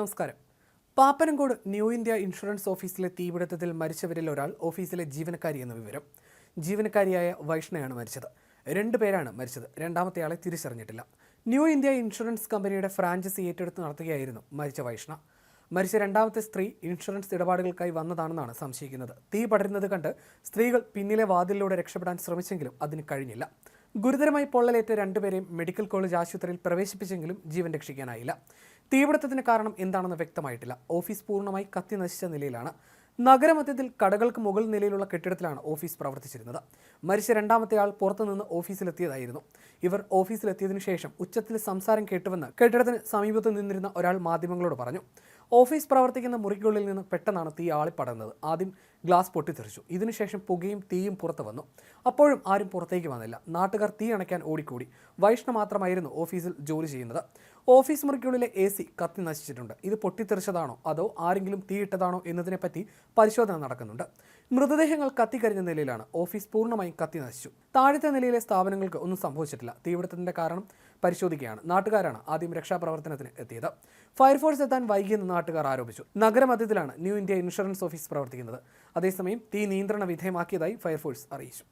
നമസ്കാരം. Pappanamcode new India insurance ഓഫീസിലെ തീപിടുത്തത്തിൽ മരിച്ചവരിൽ ഒരാൾ ഓഫീസിലെ ജീവനക്കാരി എന്ന വിവരം. ജീവനക്കാരിയായ വൈഷ്ണയാണ് മരിച്ചത്. രണ്ട് പേരാണ് മരിച്ചത്. രണ്ടാമത്തെയാളെ തിരിച്ചറിഞ്ഞിട്ടില്ല. ന്യൂ ഇന്ത്യ ഇൻഷുറൻസ് കമ്പനിയുടെ ഫ്രാഞ്ചൈസി ഏറ്റെടുത്ത് നടത്തുകയായിരുന്നു മരിച്ച വൈഷ്ണ. മരിച്ച രണ്ടാമത്തെ സ്ത്രീ ഇൻഷുറൻസ് ഇടപാടുകൾക്കായി വന്നതാണെന്നാണ് സംശയിക്കുന്നത്. തീ പടരുന്നത് കണ്ട് സ്ത്രീകൾ പിന്നിലെ വാതിലിലൂടെ രക്ഷപ്പെടാൻ ശ്രമിച്ചെങ്കിലും അതിന് കഴിഞ്ഞില്ല. ഗുരുതരമായി പൊള്ളലേറ്റ രണ്ടുപേരെയും മെഡിക്കൽ കോളേജ് ആശുപത്രിയിൽ പ്രവേശിപ്പിച്ചെങ്കിലും ജീവൻ രക്ഷിക്കാനായില്ല. തീപിടുത്തത്തിന് കാരണം എന്താണെന്ന് വ്യക്തമായിട്ടില്ല. ഓഫീസ് പൂർണമായി കത്തി നശിച്ച നിലയിലാണ്. നഗരമധ്യത്തിൽ കടകൾക്ക് മുകൾ നിലയിലുള്ള കെട്ടിടത്തിലാണ് ഓഫീസ് പ്രവർത്തിച്ചിരുന്നത്. മരിച്ച രണ്ടാമത്തെ ആൾ പുറത്തുനിന്ന് ഓഫീസിലെത്തിയതായിരുന്നു. ഇവർ ഓഫീസിലെത്തിയതിനു ശേഷം ഉച്ചത്തിൽ സംസാരം കേട്ടുവെന്ന് കെട്ടിടത്തിന് സമീപത്ത് നിന്നിരുന്ന ഒരാൾ മാധ്യമങ്ങളോട് പറഞ്ഞു. ഓഫീസ് പ്രവർത്തിക്കുന്ന മുറിക്കുള്ളിൽ നിന്ന് പെട്ടെന്നാണ് തീ ആളിപ്പടർന്നത്. ആദ്യം ഗ്ലാസ് പൊട്ടിത്തെറിച്ചു. ഇതിനുശേഷം പുകയും തീയും പുറത്തു വന്നു. അപ്പോഴും ആരും പുറത്തേക്ക് വന്നില്ല. നാട്ടുകാർ തീ അണയ്ക്കാൻ ഓടിക്കൂടി. വൈഷ്ണ മാത്രമായിരുന്നു ഓഫീസിൽ ജോലി ചെയ്യുന്നത്. ഓഫീസ് മുറിക്കുള്ളിലെ എ സി കത്തി നശിച്ചിട്ടുണ്ട്. ഇത് പൊട്ടിത്തെറിച്ചതാണോ? അതോ ആരെങ്കിലും തീയിട്ടതാണോ എന്നതിനെപ്പറ്റി പരിശോധന നടക്കുന്നുണ്ട്. മൃതദേഹങ്ങൾ കത്തിക്കരിഞ്ഞ നിലയിലാണ് ഓഫീസ് പൂർണമായും കത്തി നശിച്ചു. താഴത്തെ നിലയിലെ സ്ഥാപനങ്ങൾക്ക് ഒന്നും സംഭവിച്ചിട്ടില്ല. തീപിടുത്തത്തിന്റെ കാരണം പരിശോധിക്കുകയാണ്. നാട്ടുകാരാണ് ആദ്യം രക്ഷാപ്രവർത്തനത്തിന് എത്തിയത്. ഫയർഫോഴ്സ് എത്താൻ വൈകിയെന്ന് നാട്ടുകാർ ആരോപിച്ചു. നഗരമധ്യത്തിലാണ് ന്യൂ ഇന്ത്യ ഇൻഷുറൻസ് ഓഫീസ് പ്രവർത്തിക്കുന്നത്. അതേസമയം തീ നിയന്ത്രണ വിധേയമാക്കിയതായി ഫയർഫോഴ്സ് അറിയിച്ചു.